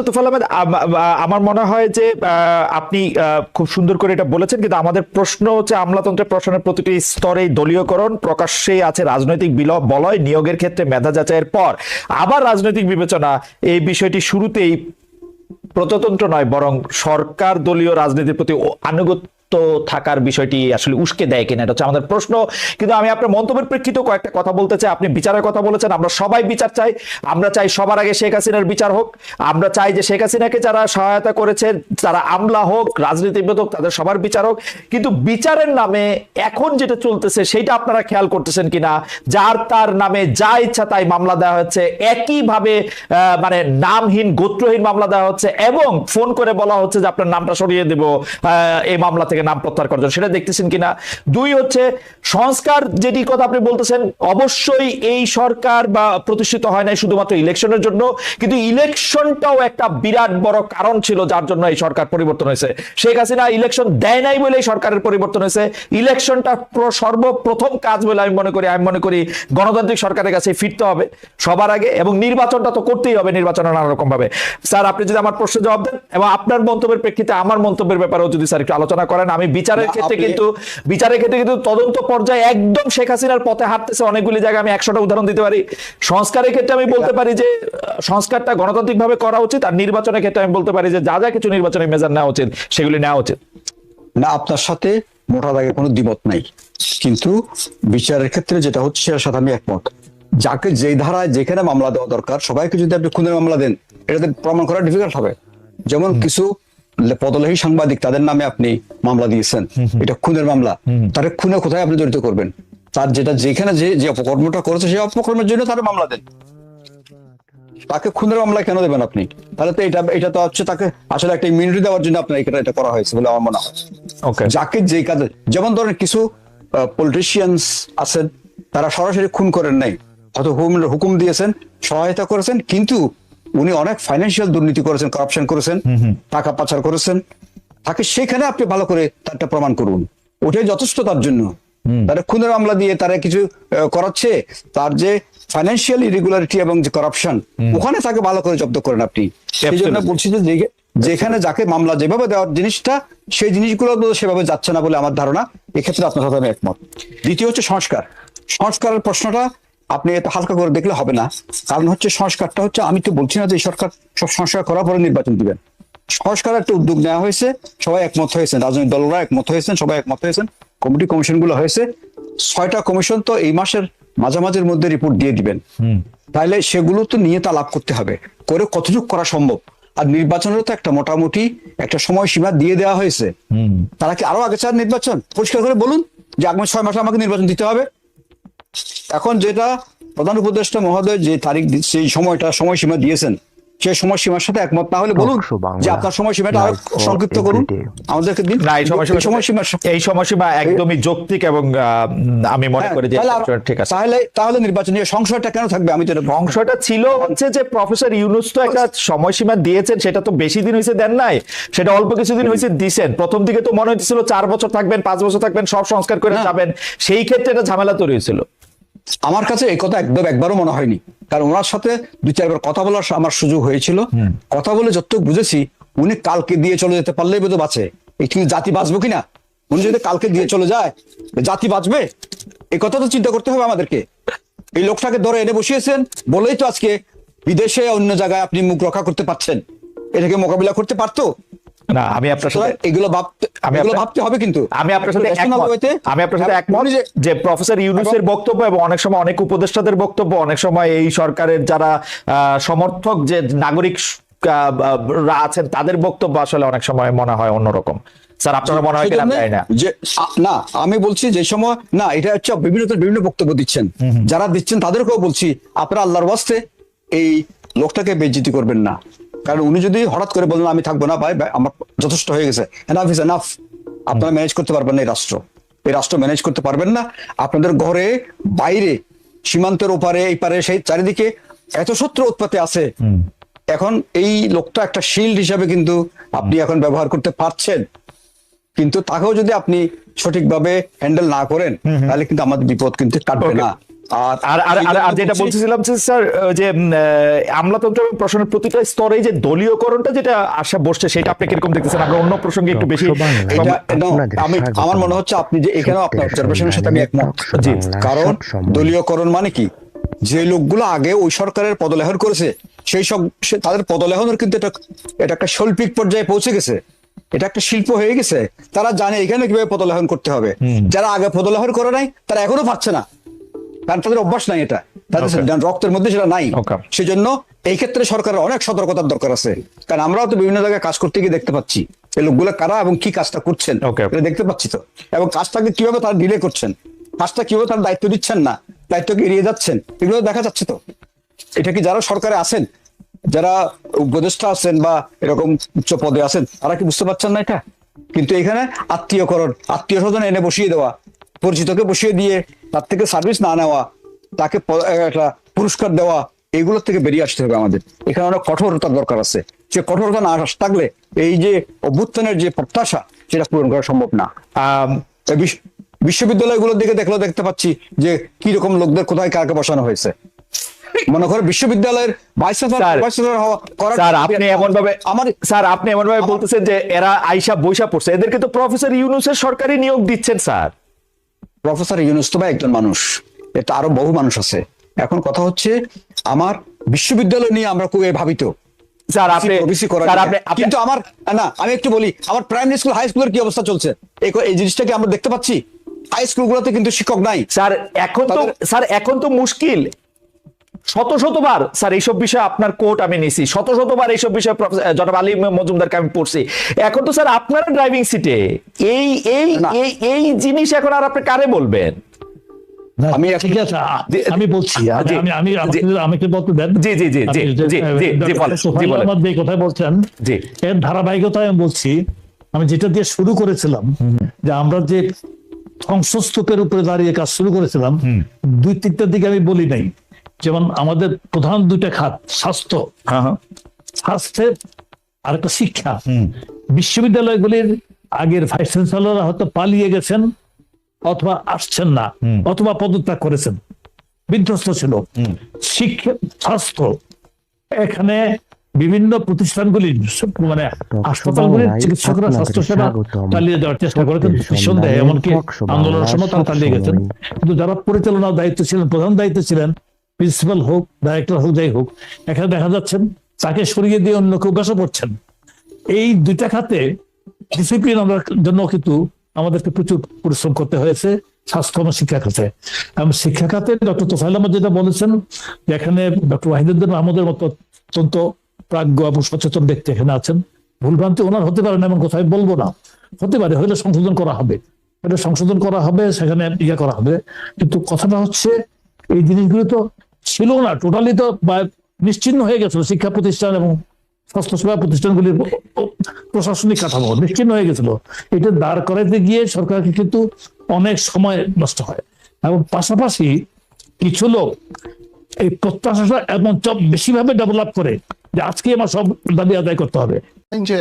আচ্ছা তোফাল আহমেদ আমার মনে হয় যে আপনি খুব সুন্দর করে এটা বলেছেন, কিন্তু আমাদের প্রশ্ন হচ্ছে আমলাতন্ত্রের প্রশ্নের প্রতিটি স্তরে দলীয়করণ প্রকাশ্যে আছে রাজনৈতিক বলয় নিয়োগের ক্ষেত্রে মেধা যাচাইয়ের পর। আবার রাজনৈতিক বিবেচনা, এই বিষয়টি শুরুতেই প্রজাতন্ত্র নয়, বরং সরকার দলীয় রাজনীতির প্রতি আনুগত্য থাকার বিষয়টি আসলে উস্কে দেয় কিনা এটা হচ্ছে আমাদের প্রশ্ন। কিন্তু আমি আপনার মন্তব্যের প্রেক্ষিতে কয়েকটা কথা বলতে চাই। আপনি বিচারের কথা বলেছেন, আমরা সবাই বিচার চাই। আমরা চাই সবার আগে শেখ হাসিনার বিচার হোক। আমরা চাই যে শেখ হাসিনাকে যারা সহায়তা করেছে যারা আমলা হোক, রাজনীতিবিদ হোক, তাদের সবার বিচার হোক। কিন্তু বিচারের নামে এখন যেটা চলতেছে, সেটা আপনারা খেয়াল করতেছেন কিনা? যার তার নামে যা ইচ্ছা তাই মামলা দেওয়া হচ্ছে। একইভাবে মানে নামহীন, গোত্রহীন মামলা দেওয়া হচ্ছে। এবং ফোন করে বলা হচ্ছে যে আপনার নামটা সরিয়ে দেব এই মামলা থেকে নাম প্রত্যাহার করার জন্য। সেটা দেখতেছেন কিনা? দুই হচ্ছে, সংস্কার যেটি কথা আপনি বলতেছেন, অবশ্যই এই সরকার বা প্রতিষ্ঠিত হয় নাই শুধুমাত্র ইলেকশনের জন্য, কিন্তু ইলেকশনটাও একটা বিরাট বড় কারণ ছিল যার জন্য এই সরকার পরিবর্তন হয়েছে। শেখ হাসিনা ইলেকশন দেয় নাই বলে সরকারের পরিবর্তন হয়েছে। ইলেকশনটা সর্বপ্রথম কাজ বলে আমি মনে করি, আমি মনে করি গণতান্ত্রিক সরকারের কাছে ফিরতে হবে সবার আগে এবং নির্বাচনটা তো করতেই হবে, নির্বাচন নানা রকম ভাবে স্যার, আপনি যদি আমার প্রশ্নের জবাব দেন এবং আপনার মন্তব্যের প্রেক্ষিতে আমার মন্তব্যের ব্যাপারেও যদি স্যার একটু আলোচনা করেন আমি বিচারের ক্ষেত্রে কিন্তু বিচারের ক্ষেত্রে কিন্তু তদন্ত পর্যায়ে একদম শেখ হাসিনার পথে হাঁটতেছে অনেকগুলি জায়গায় আমি একশোটা উদাহরণ দিতে পারি। সংস্কারের ক্ষেত্রে আমি বলতে পারি যে সংস্কারটা গণতান্ত্রিক ভাবে করা উচিত আর নির্বাচনের ক্ষেত্রে আমি বলতে পারি যে যা যা কিছু নির্বাচনের মেজার নেওয়া উচিত সেগুলি নেওয়া উচিত। না আপনার সাথে মোটা দাগে কোনো দ্বিমত নাই। কিন্তু বিচারের ক্ষেত্রে যেটা হচ্ছে সেটার সাথে আমি একমত। যাকে যেই ধারায় যেখানে মামলা দেওয়া দরকার সবাইকে যদি আপনি খুনের মামলা দেন এটাতে প্রমাণ করা ডিফিকাল্ট হবে। যেমন কিছু পদলেহী সাংবাদিক তাদের নামে আপনি মামলা দিয়েছেন এটা খুনের মামলা। তার খুনে কোথায় আপনি জড়িত করবেন? তার যেটা যেখানে যে যে অপকর্মটা করেছে সেই অপকর্মের জন্য তার মামলা দেন। তাকে খুনের মামলা কেন দেবেন আপনি? তাহলে তো এটা এটা তো হচ্ছে তাকে আসলে একটা ইমিউনিটি দেওয়ার জন্য আপনার এটা এটা করা হয়েছে বলে আমার মনে হয়। ওকে যাকে যে কাজে যেমন ধরেন কিছু পলিটিশিয়ানস আছেন তারা সরাসরি খুন করেন নাই। হয়তো হুকুম হুকুম দিয়েছেন সহায়তা করেছেন কিন্তু উনি অনেক ফাইন্যান্সিয়াল দুর্নীতি করেছেন কারাপশন করেছেন টাকা পাচার করেছেন। তাকে সেখানে আপনি ভালো করে তারটা প্রমাণ করুন। ওটাই যথেষ্ট তার জন্য। তারা খুনের মামলা দিয়ে তারা কিছু করাচ্ছে। তার যে ফাইন্যান্সিয়াল ইরেগুলারিটি এবং যে করাপশন ওখানে তাকে ভালো করে জব্দ করেন আপনি। সেই জন্য. বলছি যে যে- যেখানে যাকে মামলা যেভাবে দেওয়ার জিনিসটা সেই জিনিসগুলো সেভাবে যাচ্ছে না বলে আমার ধারণা। এক্ষেত্রে আপনার সাথে আমি একমত। দ্বিতীয় হচ্ছে সংস্কার। সংস্কারের প্রশ্নটা আপনি এত হালকা করে দেখলে হবে না। কারণ হচ্ছে সংস্কারটা হচ্ছে আমি তো বলছি না যে সরকার সব সংস্কার করার পরে নির্বাচন দিবেন। সংস্কার একটা উদ্যোগ নেওয়া হয়েছে সবাই একমত হয়েছেন। রাজনৈতিক দলরা একমত হয়েছেন সবাই একমত হয়েছেন। কমিটি কমিশনগুলো হয়েছে। ছয়টা কমিশন তো এই মাসের মাঝামাঝির মধ্যে রিপোর্ট দিয়ে দিবেন। তাহলে সেগুলো তো নিয়ে তা লাভ করতে হবে। করে কতটুকু করা সম্ভব? আর নির্বাচনের তো একটা মোটামুটি একটা সময়সীমা দিয়ে দেওয়া হয়েছে। তারা কি আরও আগে চান নির্বাচন? পরিষ্কার করে বলুন যে আগামী ছয় মাসে আমাকে নির্বাচন দিতে হবে। এখন যেটা প্রধান উপদেষ্টা মহোদয় যে তারিখ সেই সময়টা সময়সীমা দিয়েছেন সেই সময়সীমার সাথে একমত। না হলে বলুন যে আপনার সময়সীমাটা আরও সংক্ষিপ্ত করুন। আমাদেরকে দিন। না এই সময়সীমা এই সময়সীমা একদমই যৌক্তিক এবং আমি মনে হ্যাঁ, করি যে ঠিক আছে। তাহলে তাহলে নির্বাচনী সংশয়টা কেন থাকবে? আমি তো অংশটা ছিল হচ্ছে যে প্রফেসর ইউনুস তো একটা সময়সীমা দিয়েছেন সেটা তো বেশি দিন হয়েছে দেন নাই সেটা অল্প কিছুদিন হয়েছে দিছেন। প্রথম দিকে তো মনে হচ্ছিল চার বছর থাকবেন পাঁচ বছর থাকবেন সব সংস্কার করে যাবেন সেই ক্ষেত্রে এটা ঝামেলা তৈরি হয়েছিল। আমার কাছে এই কথা একদম একবারও মনে হয়নি। কারণ ওনার সাথে দুই চারবার কথা বলার আমার সুযোগ হয়েছিল। কথা বলে যতটুকু বুঝেছি উনি কালকে দিয়ে চলে যেতে পারলেই বোধ বাঁচে। কিন্তু জাতি বাঁচবো কিনা? উনি যদি কালকে দিয়ে চলে যায় জাতি বাঁচবে? এই কথা তো চিন্তা করতে হবে আমাদেরকে। এই লোকটাকে ধরে এনে বসিয়েছেন বলেই তো আজকে বিদেশে অন্য জায়গায় আপনি মুখ রক্ষা করতে পারছেন। এটাকে মোকাবিলা করতে পারতো? না আমি আপনার সাথে এগুলো ভাবতে আমি ভাবতে হবে কিন্তু। আমি আপনার সাথে একটু rational একমত। way-তে- আমি আপনার সাথে হ্যাঁ, একমত যে- যে প্রফেসর ইউনুসের বক্তব্য এবং অনেক সময় অনেক উপদেষ্টাদের বক্তব্য অনেক সময় এই সরকারের যারা সমর্থক যে নাগরিক আছেন তাদের বক্তব্য আসলে অনেক সময় মনে হয় অন্যরকম। স্যার আপনারা মনে হয় না। যে না আমি বলছি যে সময় না এটা হচ্ছে বিভিন্ন বিভিন্ন বক্তব্য দিচ্ছেন। যারা দিচ্ছেন তাদেরকেও বলছি আপনারা আল্লাহর ওয়াস্তে এই লোকটাকে বেজ্জিতি করবেন না। কারণ উনি যদি হঠাৎ করে বলেন আমি থাকব না ভাই, আমার যথেষ্ট হয়ে গেছে। এনাফ ইজ এনাফ আপনারা ম্যানেজ করতে পারবেন না এই রাষ্ট্র। এই রাষ্ট্র ম্যানেজ করতে পারবেন না। আপনাদের ঘরে বাইরে সীমান্তের ওপারে এই পারে সেই চারিদিকে এত শত্রু উৎপাতে আছে। এখন এই লোকটা একটা শিল্ড হিসাবে কিন্তু আপনি এখন ব্যবহার করতে পারছেন। কিন্তু তাকেও যদি আপনি সঠিকভাবে হ্যান্ডেল না করেন তাহলে কিন্তু আমাদের বিপদ কিন্তু কাটবে না। আর আর আর যেটা বলতেছিলাম যে স্যার যে আমলাতন্ত্র এবং প্রশাসনের প্রতিটা স্তরে যে দলীয়করণটা যেটা আশা বসছে সেটা আপনি কীরকম দেখতেছেন? আমরা অন্য প্রসঙ্গে একটু বেশি আমি আমার মনে হচ্ছে আপনি যে এখানেও আপনার অবজারভেশনের সাথে আমি একমত। জি, কারণ দলীয়করণ মানে কি? যে লোকগুলো আগে ওই সরকারের পদলেহন করেছে সেই সব তাদের পদলেহনের কিন্তু এটা এটা একটা শৈল্পিক পর্যায়ে পৌঁছে গেছে। এটা একটা শিল্প হয়ে গেছে। তারা জানে এখানে কীভাবে পদলেহন করতে হবে। যারা আগে পদলেহন করে নাই তারা এখনও পাচ্ছে না। কারণ তাদের অভ্যাস নাই এটা। তাদের রক্তের মধ্যে সেটা নাই. সেজন্য এই ক্ষেত্রে সরকারের অনেক সতর্কতার দরকার আছে। কারণ আমরাও তো বিভিন্ন জায়গায় কাজ করতে গিয়ে দেখতে পাচ্ছি এই লোকগুলো কারা এবং কি কাজটা করছেন। এটা দেখতে পাচ্ছি তো। এবং কাজটাকে কীভাবে তারা ডিলে করছেন? কাজটা কীভাবে তারা দায়িত্ব দিচ্ছেন না? দায়িত্বকে এড়িয়ে যাচ্ছেন? এগুলো দেখা যাচ্ছে তো। এটা কি যারা সরকারে আছেন যারা উপদেষ্টা আছেন বা এরকম উচ্চ পদে আছেন তারা কি বুঝতে পারছেন না এটা? কিন্তু এখানে আত্মীয়করণ আত্মীয় স্বজন এনে বসিয়ে দেওয়া পরিচিতকে বসিয়ে দিয়ে তার থেকে সার্ভিস না নেওয়া তাকে একটা পুরস্কার দেওয়া এগুলোর থেকে বেরিয়ে আসতে হবে আমাদের। এখানে অনেক কঠোরতার দরকার আছে। সে কঠোরতা না থাকলে এই যে অভ্যুত্থানের যে প্রত্যাশা সেটা পূরণ করা সম্ভব না। বিশ্ববিদ্যালয়গুলোর দিকে দেখলেও দেখতে পাচ্ছি যে কি রকম লোকদের কোথায় কাকে বসানো হয়েছে। মনে করো বিশ্ববিদ্যালয়ের ভাইস আপনি এমন ভাবে আমার স্যার আপনি এমন ভাবে বলতেছেন যে এরা আইসা বৈশা পড়ছে। এদেরকে তো প্রফেসর ইউনুসের সরকারি নিয়োগ দিচ্ছেন স্যার। প্রফেসর ইউনুস তো একজন মানুষ এটা আরও বহু মানুষ আছে। এখন কথা হচ্ছে আমার বিশ্ববিদ্যালয় নিয়ে আমরা খুব ভাবিত। স্যার আপনি কিন্তু আমার না আমি একটু বলি আমার প্রাইমারি স্কুল হাই স্কুলের কি অবস্থা চলছে? এই এই জিনিসটাকে আমরা দেখতে পাচ্ছি? হাই স্কুলগুলোতে কিন্তু শিক্ষক নাই। স্যার এখন তো স্যার এখন তো মুশকিল। শত শতবার স্যার এইসব বিষয়ে আপনার কোর্ট আমি নিছি। শত শতবার এইসব বিষয়ে জনাব আলী মজুমদারকে আমি পড়ছি। এখন তো স্যার আপনারা ড্রাইভিং সিটে এই এই এই জিনিস এখন আর আপনি কারে বলবেন? আমি ঠিক আছে আমি বলছি আমি আমি আমি আমাকে- আমাকে বলতে দেন জি, জি, জি, জি, জি, জি, জি, বলেন, সোহাইল জি, বলেন। আহমদ যে কথা বলছেন জি। এর ধারাবাহিকতায় আমি বলছি আমি যেটা দিয়ে শুরু করেছিলাম যে আমরা যে ধ্বংসস্তূপের উপরে দাঁড়িয়ে কাজ শুরু করেছিলাম দুই তিনটার দিকে আমি বলি নাই। যেমন আমাদের প্রধান দুইটা খাত স্বাস্থ্য। হ্যাঁ হ্যাঁ। স্বাস্থ্যের আর একটা শিক্ষা বিশ্ববিদ্যালয়গুলির আগের ভাইস চ্যান্সেলররা হয়তো পালিয়ে গেছেন অথবা আসছেন না অথবা পদত্যাগ করেছেন। বিধ্বস্ত ছিল। শিক্ষা স্বাস্থ্য এখানে বিভিন্ন প্রতিষ্ঠানগুলি মানে হাসপাতালগুলির বাংলায় চিকিৎসকরা স্বাস্থ্য সেবা চালিয়ে দেওয়ার চেষ্টা করেছেন। নিঃসন্দেহে এমনকি আন্দোলনের সময় তারা চালিয়ে গেছেন। কিন্তু যারা পরিচালনার দায়িত্ব ছিলেন প্রধান দায়িত্ব ছিলেন প্রিন্সিপাল হোক ডাইরেক্টর হোক, যাই হোক, এখানে দেখা যাচ্ছেন তাকে সরিয়ে দিয়ে অন্য কেউ বসে পড়ছেন। এই দুইটা খাতে ডিসিপ্লিন আমরা জন্য কিন্তু আমাদেরকে প্রচুর পরিশ্রম করতে হয়েছে, স্বাস্থ্য এবং শিক্ষা খাতে। এবং শিক্ষা খাতে ডক্টর তোফাইল আহমদ যেটা বলেছেন এখানে ডক্টর ওয়াহিদুদ্দিন আহমদের মতো অত্যন্ত প্রাজ্ঞ এবং সচেতন ব্যক্তি এখানে আছেন। ভুলভ্রান্তি ওনার হতে পারে না এমন কথা আমি বলব না। হতে পারে, হলে সংশোধন করা হবে। সংশোধন করা হবে, সেখানে ইয়ে করা হবে। কিন্তু কথাটা হচ্ছে, এই জিনিসগুলো তো ছিল না টোটালি তো নিশ্চিন্ন হয়ে গেছিল শিক্ষা প্রতিষ্ঠান এবং স্বাস্থ্যসেবা প্রতিষ্ঠানগুলির প্রশাসনিক কাঠামো, নিশ্চিন্ন হয়ে গেছিল। এটা দাঁড় করাইতে গিয়ে সরকারকে কিন্তু অনেক সময় নষ্ট হয়। এবং পাশাপাশি কিছু লোক এই প্রত্যাশাটা এবং বেশিভাবে ডেভেলপ করে যে আজকে আমার সব দাবি আদায় করতে হবে। যে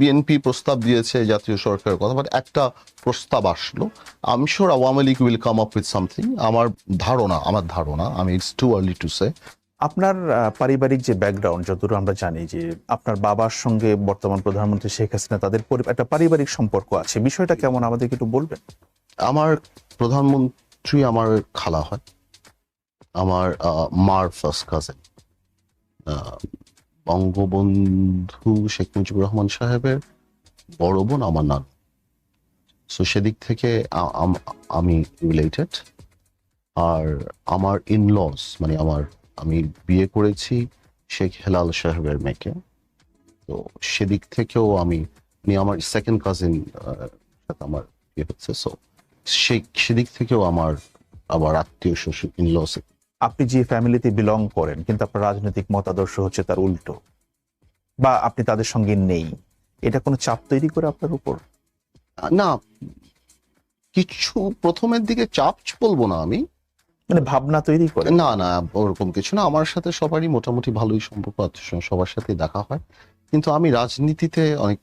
বিএনপি প্রস্তাব দিয়েছে জাতীয় সরকারের কথা বাট একটা প্রস্তাব আসলো। আমি sure Awami League will come up with something আমার ধারণা আমার ধারণা আমি it's too early to say আপনার পারিবারিক যে ব্যাকগ্রাউন্ড যতদূর আমরা জানি যে আপনার বাবার সঙ্গে বর্তমান প্রধানমন্ত্রী শেখ হাসিনা তাদের একটা পারিবারিক সম্পর্ক আছে। বিষয়টা কেমন আমাদেরকে একটু বলবেন? আমার প্রধানমন্ত্রী আমার খালা হয়। আমার মার ফার্স্ট কাজেন বঙ্গবন্ধু শেখ মুজিবুর রহমান সাহেবের বড় বোন আমার নান সো সেদিক থেকে আমি রিলেটেড আর আমার ইনলস মানে আমার, আমি বিয়ে করেছি শেখ হেলাল সাহেবের মেয়েকে। তো সেদিক থেকেও আমি উনি আমার সেকেন্ড কাজিন আমার বিয়ে হচ্ছে। সো সেই সেদিক থেকেও আমার আবার আত্মীয় শ্বশুর ইনলস আপনি যে ফ্যামিলিতে বিলং করেন কিন্তু আপনার রাজনৈতিক মতাদর্শ হচ্ছে তার উল্টো বা আপনি তাদের সঙ্গে নেই এটা কোনো চাপ তৈরি করে আপনার উপর? না কিছু প্রথমের দিকে চাপ বলব না আমি। মানে ভাবনা তৈরি করে? না না ওরকম কিছু না। আমার সাথে সবারই মোটামুটি ভালোই সম্পর্ক সবার সাথে দেখা হয়। কিন্তু আমি রাজনীতিতে অনেক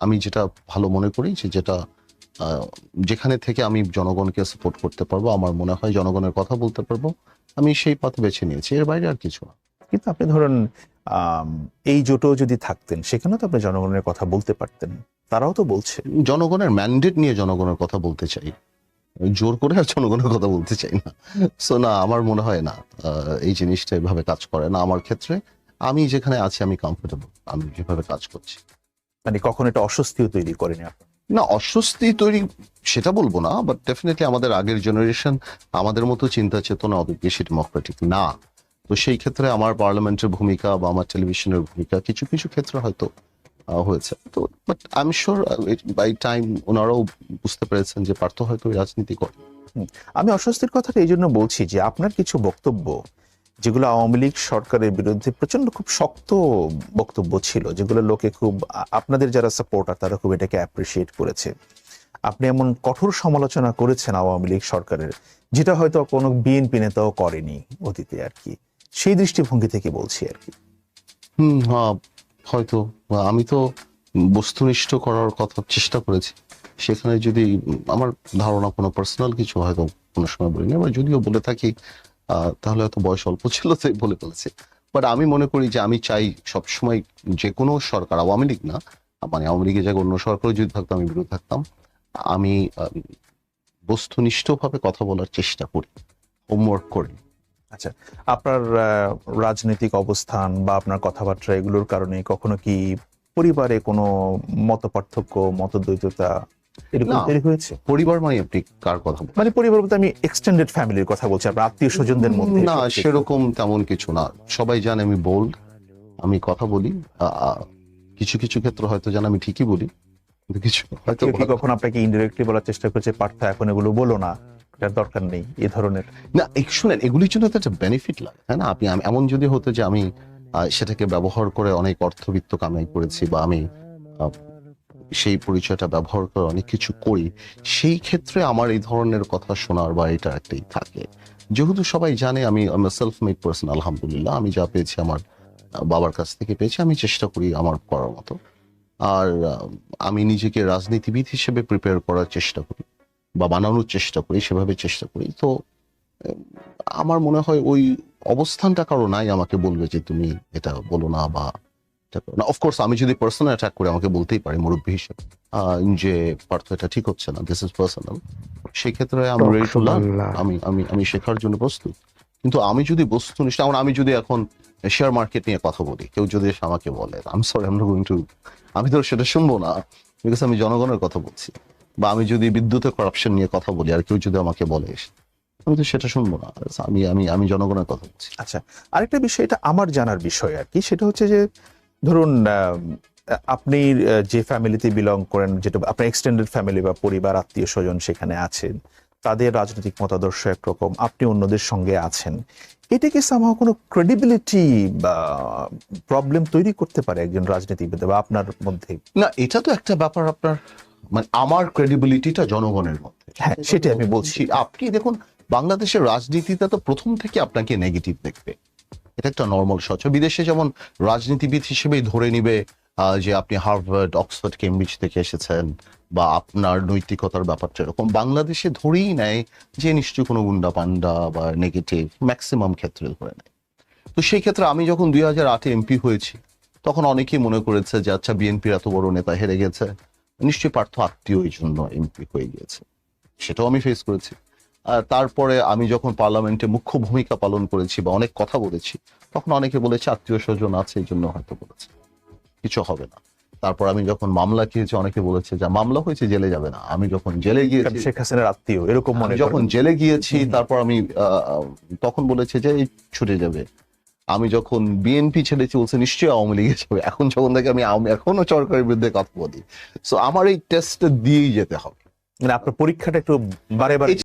আমি যেটা ভালো মনে করি যে যেটা যেখানে থেকে আমি জনগণকে সাপোর্ট করতে পারব আমার মনে হয় জনগণের কথা বলতে পারব আমি সেই পথ বেছে নিয়েছি এর বাইরে আর কিছু না। কিন্তু আপনি ধরুন এই জোটও যদি থাকতেন সেখানেও তো আপনি জনগণের কথা বলতে পারতেন তারাও তো বলছে। জনগণের ম্যান্ডেট নিয়ে জনগণের কথা বলতে চাই। জোর করে আর জনগণের কথা বলতে চাই না। সো না আমার মনে হয় না এই জিনিসটা এভাবে কাজ করে না আমার ক্ষেত্রে। আমি যেখানে আছি আমি কমফোর্টেবল আমি যেভাবে কাজ করছি। মানে কখন এটা অস্বস্তিও তৈরি করেনি আপনার? না, অস্বস্তি তৈরি সেটা বলব না বাট ডেফিনেটলি আমাদের আগের জেনারেশন আমাদের মতো চিন্তা চেতনা অত বেশি ডেমোক্রেটিক না। তো সেই ক্ষেত্রে আমার পার্লামেন্টের ভূমিকা বা আমার টেলিভিশনের ভূমিকা কিছু কিছু ক্ষেত্রে হয়তো হয়েছে। তো but I am sure by time ওনারাও বুঝতে পেরেছেন যে পার্থ হয়তো রাজনীতি করে। আমি অস্বস্তির কথাটা এই জন্য বলছি যে আপনার কিছু বক্তব্য যেগুলো আওয়ামী লীগ সরকারের বিরুদ্ধে প্রচণ্ড খুব শক্ত বক্তব্য ছিল, যেগুলো লোকে খুব, আপনাদের যারা সাপোর্টার তারা খুব এটাকে অ্যাপ্রিসিয়েট করেছে। আপনি এমন কঠোর সমালোচনা করেছেন আওয়ামী লীগ সরকারের, যেটা হয়তো কোনো বিএনপি নেতাও করেনি অতীতে আর কি। সেই দৃষ্টিভঙ্গি থেকে বলছি আর কি। হুম হ্যাঁ হয়তো আমি তো বস্তুনিষ্ঠ করার কথা চেষ্টা করেছি। সেখানে যদি আমার ধারণা কোনো পার্সোনাল কিছু হয়তো কোনো সময় বলিনি, বা যদিও বলে থাকি তাহলে হয়তো বয়স অল্প ছিল তাই বলে ফেলেছি। বাট আমি মনে করি যে আমি চাই সবসময় যে কোনো সরকার, আওয়ামী লীগ না মানে আওয়ামী লীগের জায়গায় অন্য সরকারও যদি থাকতো, আমি বিরোধ থাকতাম। আমি বস্তুনিষ্ঠভাবে কথা বলার চেষ্টা করি হোমওয়ার্ক করি। আচ্ছা আপনার রাজনৈতিক অবস্থান বা আপনার কথাবার্তা এগুলোর কারণে কখনো কি পরিবারে কোনো মত পার্থক্য মতদ্বৈততা পরিবার মানে আপনি কার কথা মানে পরিবার বলতে আমি এক্সটেন্ডেড ফ্যামিলির কথা বলছি আপনার আত্মীয় স্বজনদের মধ্যে না সেরকম তেমন কিছু না। সবাই জানে আমি বোল্ড আমি কথা বলি কিছু কিছু ক্ষেত্রে হয়তো জানে আমি ঠিকই বলি কিন্তু কিছু হয়তো কখন আপনাকে ইনডিরেক্টলি বলার চেষ্টা করছে পার্থ এখন এগুলো বলো না এটার দরকার নেই এই ধরনের? না শুনেন এগুলির জন্য তো একটা বেনিফিট লাগে তাই না? আপনি এমন যদি হতো যে আমি সেটাকে ব্যবহার করে অনেক অর্থবিত্ত কামাই করেছি বা আমি সেই পরিচয়টা ব্যবহার করে অনেক কিছু করি, সেই ক্ষেত্রে আমার এই ধরনের কথা শোনার বা এটা একটাই থাকে। যেহেতু সবাই জানে আমি সেলফ মেড পার্সন আলহামদুলিল্লাহ। আমি যা পেয়েছি আমার বাবার কাছ থেকে পেয়েছি, আমি চেষ্টা করি আমার করার মতো। আর আমি নিজেকে রাজনীতিবিদ হিসেবে প্রিপেয়ার করার চেষ্টা করি বা বানানোর চেষ্টা করি, সেভাবে চেষ্টা করি। তো, আমার মনে হয় ওই অবস্থানটা কারও নাই আমাকে বলবে যে তুমি এটা বলো না বা না অফকোর্স আমি যদি পার্সোনাল অ্যাটাক করে আমাকে বলতেই পারি মুরব্বী হিসেবে যে পার্থ এটা ঠিক হচ্ছে না দিস ইজ পার্সোনাল সেক্ষেত্রে আমি রেডি টু আমি আমি আমি শেখার জন্য প্রস্তুত। কিন্তু আমি যদি বস্তুনিষ্ঠ যেমন আমি যদি এখন শেয়ার মার্কেট নিয়ে কথা বলি কেউ যদি আমাকে বলে আমি সরি আমরা গোয়িং টু আমি তো সেটা শুনব না বিকজ আমি জনগণের কথা বলছি। বা আমি যদি বিদ্যুতের করাপশন নিয়ে কথা বলি আর কেউ যদি আমাকে বলে আমি তো সেটা শুনব না। আমি আমি আমি জনগণের কথা বলছি। আচ্ছা আরেকটা বিষয় এটা আমার জানার বিষয় আর কি সেটা হচ্ছে যে ধরুন আপনি যে ফ্যামিলিতে বিলং করেন যেটা আপনার এক্সটেন্ডেড ফ্যামিলি বা পরিবার আত্মীয় স্বজন সেখানে আছেন তাদের রাজনৈতিক মতাদর্শ একরকম আপনি অন্যদের সঙ্গে আছেন এটা কি সামহ কোনো ক্রেডিবিলিটি বা প্রবলেম তৈরি করতে পারে একজন রাজনীতিবিদ বা আপনার মধ্যে? না এটা তো একটা ব্যাপার আপনার মানে আমার ক্রেডিবিলিটিটা জনগণের মধ্যে। হ্যাঁ সেটাই আমি বলছি। আপনি দেখুন বাংলাদেশের রাজনীতিতে তো প্রথম থেকে আপনাকে নেগেটিভ দেখবে। এটা একটা নর্মাল সচ বিদেশে যেমন রাজনীতিবিদ হিসেবেই ধরে নিবে যে আপনি হার্ভার্ড, অক্সফোর্ড, কেমব্রিজ থেকে এসেছেন বা আপনার নৈতিকতার ব্যাপারটা এরকম, বাংলাদেশে ধরেই নেয় যে নিশ্চয়ই কোনো গুন্ডা পান্ডা বা নেগেটিভ ম্যাক্সিমাম ক্ষেত্রে ধরে নেয়। তো সেই ক্ষেত্রে আমি যখন দুই হাজার আটে এমপি হয়েছি, তখন অনেকেই মনে করেছে যে আচ্ছা বিএনপির এত বড় নেতা হেরে গেছে। নিশ্চয়ই পার্থ আত্মীয় এই জন্য এমপি হয়ে গিয়েছে। সেটাও আমি ফেস করেছি। তারপরে আমি যখন পার্লামেন্টে মুখ্য ভূমিকা পালন করেছি বা অনেক কথা বলেছি তখন অনেকে বলেছে আত্মীয় স্বজন আছে এই জন্য হয়তো বলেছে। কিছু হবে না। তারপর আমি যখন মামলা খেয়েছি অনেকে বলেছে যে মামলা হয়েছে জেলে যাবে না। আমি যখন জেলে গিয়েছি শেখ হাসিনার আত্মীয় এরকম মনে যখন জেলে গিয়েছি তারপর আমি তখন বলেছে যে এই ছুটে যাবে। আমি যখন বিএনপি ছেড়েছি বলছে নিশ্চয়ই আওয়ামী লীগে যাবে। এখন যখন থেকে আমি আওয়ামী- এখনও সরকারের বিরুদ্ধে কথা বলি। সো আমার এই টেস্টটা দিয়েই যেতে হবে। মানে আপনার পরীক্ষাটা একটু বারে বারে